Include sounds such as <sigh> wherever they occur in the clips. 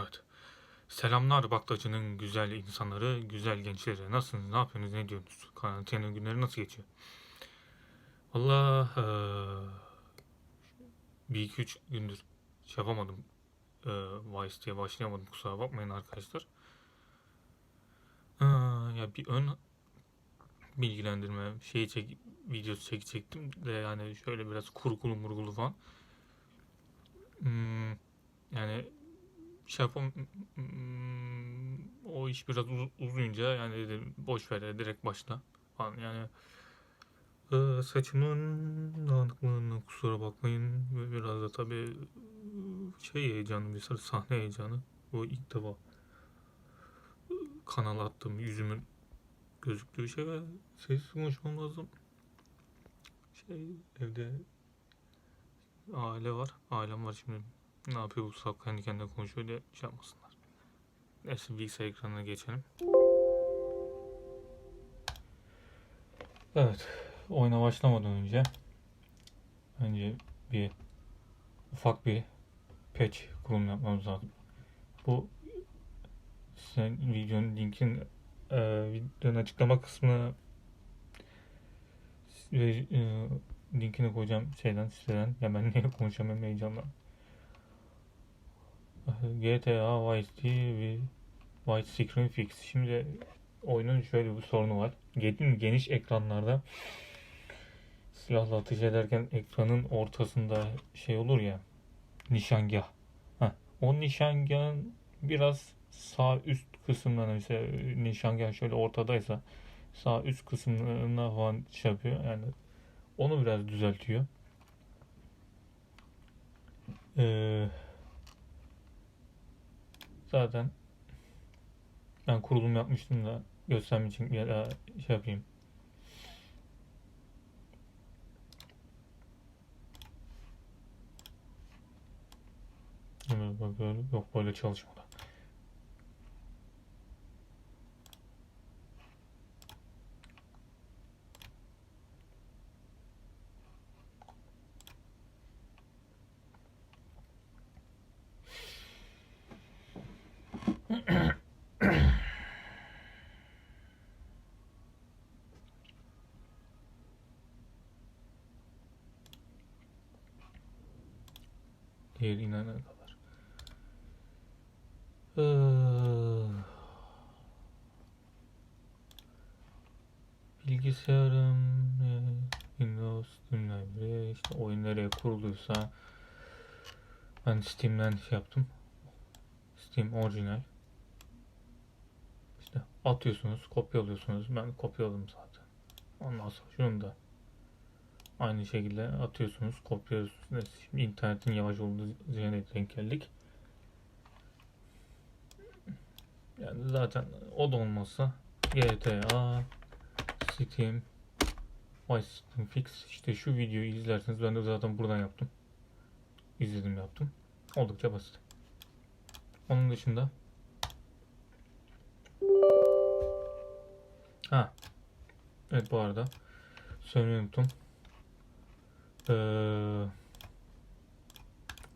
Evet. Selamlar Baklacı'nın güzel insanları, güzel gençleri. Nasılsınız, ne yapıyorsunuz, ne diyorsunuz? Karantina günleri nasıl geçiyor? Valla eee, bir iki üç gündür şey yapamadım. Eee Vice diye başlayamadım kusura bakmayın arkadaşlar. Aa, ya bir ön bilgilendirme şeyi çek, videosu çekecektim de yani şöyle biraz kurgulu murgulu falan. Hmm, yani şey yapam o iş biraz uz- uzayınca yani dedim boş ver direkt başla falan. Yani Ee, saçımın dağınıklığına kusura bakmayın ve biraz da tabii şey heyecanı bir sürü sahne heyecanı. Bu ilk defa kanala attığım yüzümün gözüktüğü şey ve sessiz konuşmam lazım. Şey evde aile var ailem var şimdi ne yapıyor bu salak kendi kendine konuşuyor diye şey yapmasınlar. Neyse bilgisayar ekranına geçelim. Evet. Oyuna başlamadan önce önce bir ufak bir patch kurulumu yapmamız lazım. Bu sen videonun linkin e, videonun açıklama kısmına ve e, linkini koyacağım şeyden siteden. Ya ben niye konuşamıyorum heyecanla. <laughs> GTA Vice City Vice Screen Fix. Şimdi oyunun şöyle bir sorunu var. Gen- Geniş ekranlarda silahla ateş ederken ekranın ortasında şey olur ya nişangah. Heh, o nişangahın biraz sağ üst kısımlarına mesela nişangah şöyle ortadaysa sağ üst kısımlarına falan şey yapıyor. Yani onu biraz düzeltiyor. Ee, zaten ben kurulum yapmıştım da göstermek için ya da şey yapayım. Hemen bakıyorum. Yok böyle çalışmadı. Diğer inana. Ee, bilgisayarım e, Windows Library işte oyun nereye kuruluysa ben Steam'den şey yaptım. Steam orijinal. İşte atıyorsunuz, kopyalıyorsunuz. Ben kopyaladım zaten. Ondan sonra şunu da aynı şekilde atıyorsunuz, kopyalıyorsunuz. Şimdi internetin yavaş olduğu yerine denk geldik. Yani zaten o da olmazsa GTA, Steam, Steam Fix işte şu videoyu izlerseniz ben de zaten buradan yaptım. İzledim yaptım. Oldukça basit. Onun dışında Ha. Evet bu arada söylemeyi unuttum. Ee,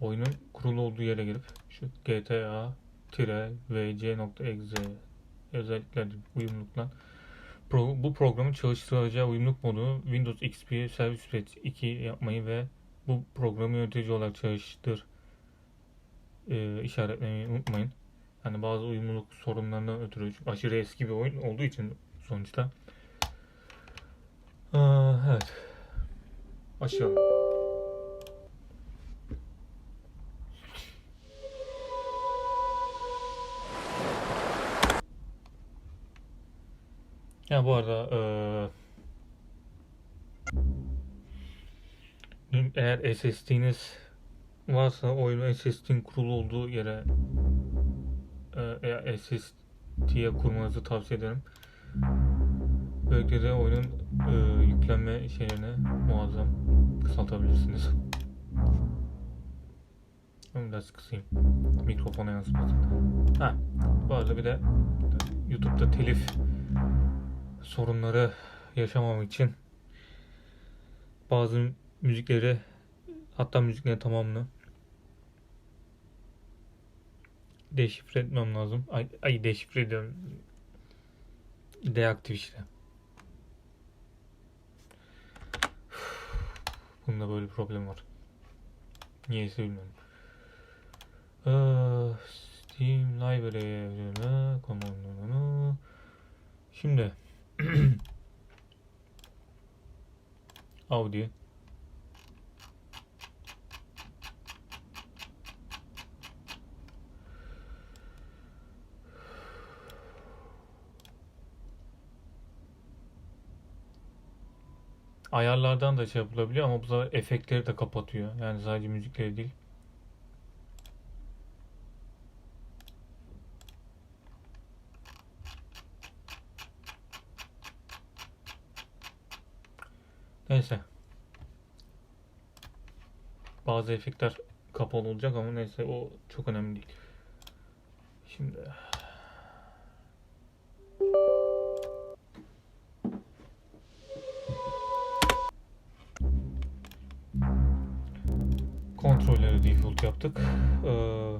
oyunun kurulu olduğu yere gelip şu GTA-vc.exe özellikler uyumlulukla pro, bu programın çalıştırılacağı uyumluluk modu Windows XP Service Pack 2 yapmayı ve bu programı yönetici olarak çalıştır e, işaretlemeyi unutmayın. Hani bazı uyumluluk sorunlarından ötürü aşırı eski bir oyun olduğu için sonuçta. Aa, evet. Başlayalım. Ya bu arada eee, eğer SSD'niz varsa oyunun SSD'nin kurulu olduğu yere eğer SSD'ye kurmanızı tavsiye ederim. Böylelikle de oyunun eee, yüklenme şeylerini muazzam kısaltabilirsiniz. Ben biraz kısayım. Mikrofona yansımasın. Ha, bu arada bir de YouTube'da telif sorunları yaşamamak için bazı müzikleri hatta müziklerin tamamını deşifre etmem lazım. Ay, ay deşifre ediyorum. Deaktif işte. Bunda böyle problem var. Niyeyse bilmiyorum. Ah, Steam Library Command Şimdi <clears throat> Audi Ayarlardan da şey yapılabiliyor ama bu sefer efektleri de kapatıyor. Yani sadece müzikleri değil. Neyse. Bazı efektler kapalı olacak ama neyse o çok önemli değil. Şimdi yaptık. Ee,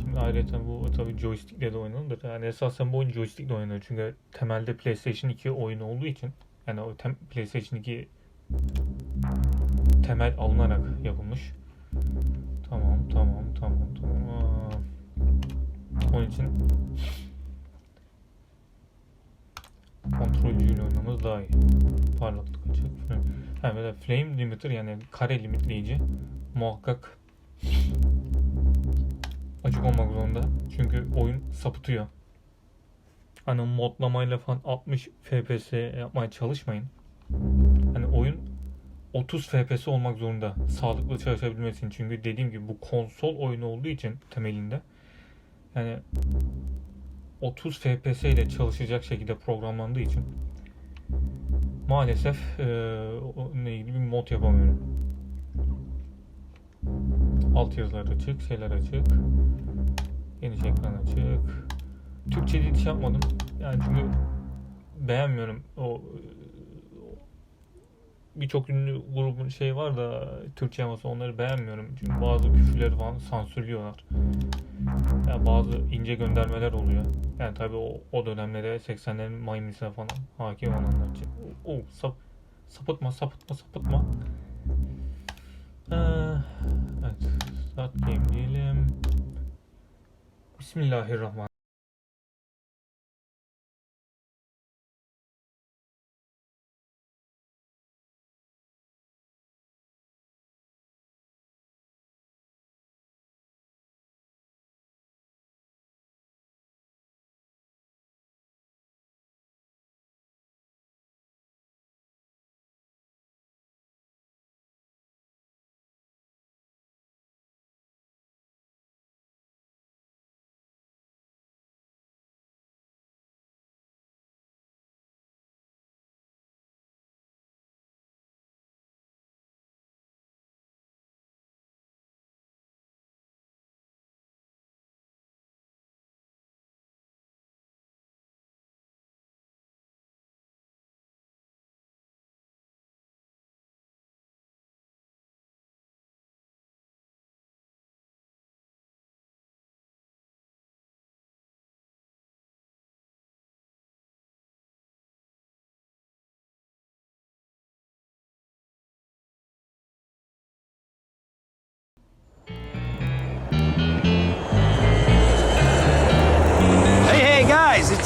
Şimdi ayrıca bu tabii joystickle de oynanır. Yani esasen bu oyun joystickle oynanır. Çünkü temelde PlayStation 2 oyunu olduğu için yani o tem- PlayStation 2 temel alınarak yapılmış. Tamam, tamam, tamam, tamam. Aa, Onun için kontrolcüyle oynamamız daha iyi. Parlaklık açık. Ha, böyle flame limiter yani kare limitleyici muhakkak açık olmak zorunda. Çünkü oyun sapıtıyor. Hani modlamayla falan 60 FPS yapmaya çalışmayın. Hani oyun 30 FPS olmak zorunda sağlıklı çalışabilmesi için. Çünkü dediğim gibi bu konsol oyunu olduğu için temelinde yani 30 FPS ile çalışacak şekilde programlandığı için maalesef onunla ilgili bir mod yapamıyorum. Alt yazılar açık, şeyler açık. Geniş ekran açık. Türkçe hiç yapmadım. Yani çünkü beğenmiyorum o birçok ünlü grubun şey var da Türkçe yaması onları beğenmiyorum. Çünkü bazı küfürleri falan sansürlüyorlar. Yani bazı ince göndermeler oluyor. Yani tabii o, o dönemlere 80'lerin maymisine falan hakim olanlar için. O, o sap, sapıtma sapıtma sapıtma. Ee, evet. Start game diyelim. Bismillahirrahmanirrahim.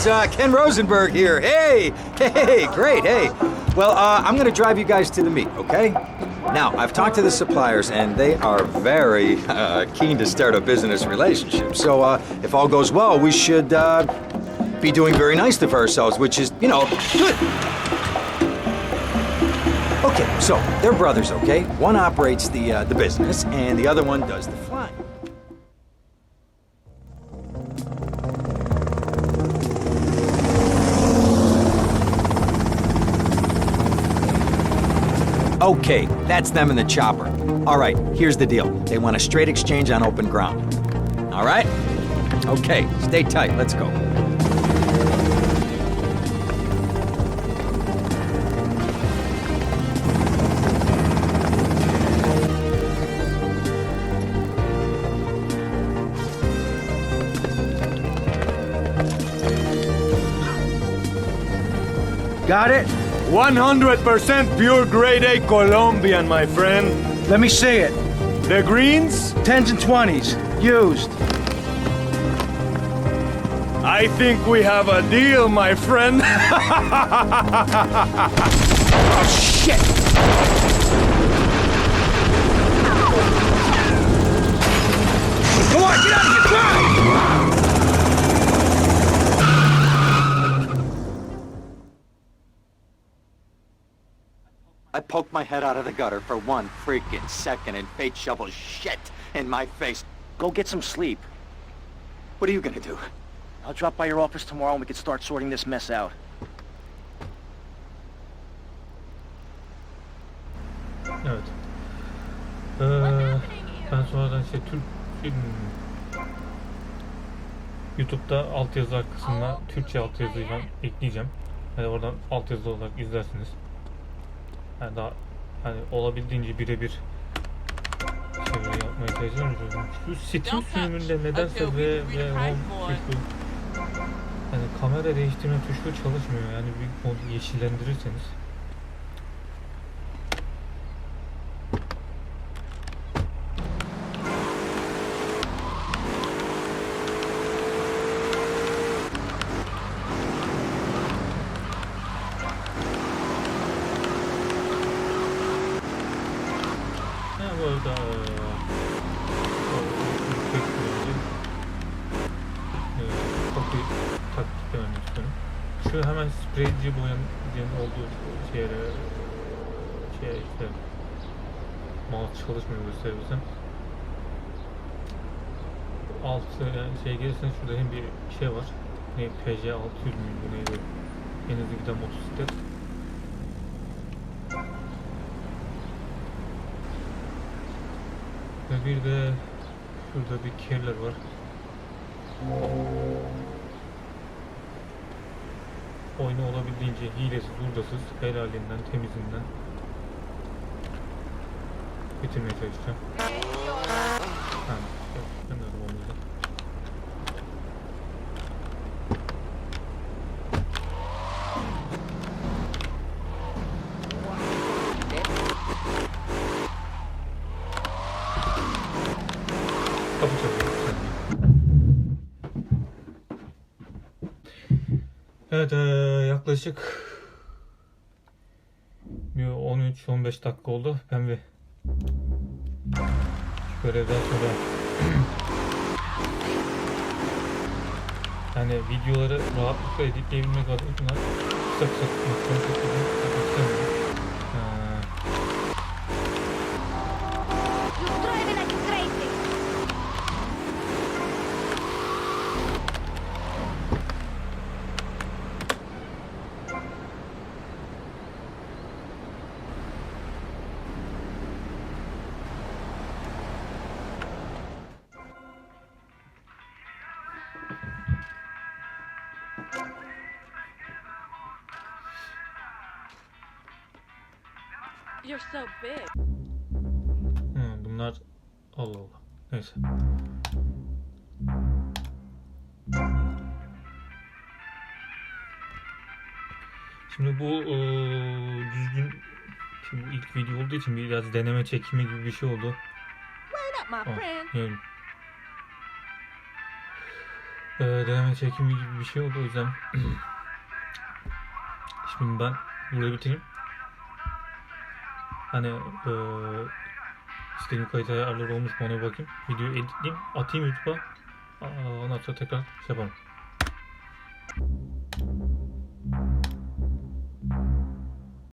It's uh, Ken Rosenberg here. Hey, hey, great, hey. Well, uh, I'm gonna drive you guys to the meet, okay? Now, I've talked to the suppliers, and they are very uh, keen to start a business relationship. So, uh, if all goes well, we should uh, be doing very nicely for ourselves, which is, you know, good. Okay, so they're brothers, okay? One operates the uh, the business, and the other one does the flying. Okay, that's them in the chopper. All right, here's the deal. They want a straight exchange on open ground. All right? Okay, stay tight. Let's go. Got it? 100% pure grade A Colombian, my friend. Let me see it. The greens? 10s and 20s. Used. I think we have a deal, my friend. <laughs> Oh, shit! Come on, get out of here! Drive! I poked my head out of the gutter for one freaking second and fate shovels shit in my face. Go get some sleep. What are you gonna do? I'll drop by your office tomorrow and we can start sorting this mess out. Evet. Ee, ben sonradan işte Türk film YouTube'da altyazılar kısmına Türkçe altyazıyı ben ekleyeceğim. Yani oradan altyazılı olarak izlersiniz. Yani daha hani olabildiğince birebir çeviri yapmaya çalışıyorum. Şu Steam sürümünde nedense ve ve tuşu yani kamera değiştirme tuşu çalışmıyor. Yani bir mod yeşillendirirseniz Eee, kapıyı taktik vermek istiyorum. Şu hemen spreyci boyanın olduğu şeye şeye işte mouse çalışmıyor gösterebilsem. Altı yani şey gelirseniz şurada hem bir şey var. Ne PC 600 mü bu neydi? En hızlı giden motosiklet. Ve bir de şurada bir kerler var. Oyunu olabildiğince hilesiz, hurdasız, helalinden, temizinden bitirmeye çalışacağım. Ha, yok, ben de arabamızda. Kapı çalıyor. bir saniye. Evet, eee, yaklaşık bir 13-15 dakika oldu. Ben bir görevden sonra <clears throat> yani videoları rahatlıkla editleyebilmek adına kısa kısa tutmak istemiyorum. You're so big. Hı, bunlar Allah Allah. Neyse. Şimdi bu eee, düzgün şimdi ilk video olduğu için biraz deneme çekimi gibi bir şey oldu. Wait up, my Oh, friend. yani. Eee, deneme çekimi gibi bir şey oldu o yüzden <clears throat> şimdi ben burada bitireyim. Hani eee istediğim kalite ayarları olmuş mu ona bakayım. Videoyu editleyeyim, atayım YouTube'a. Ondan sonra tekrar şey yaparım.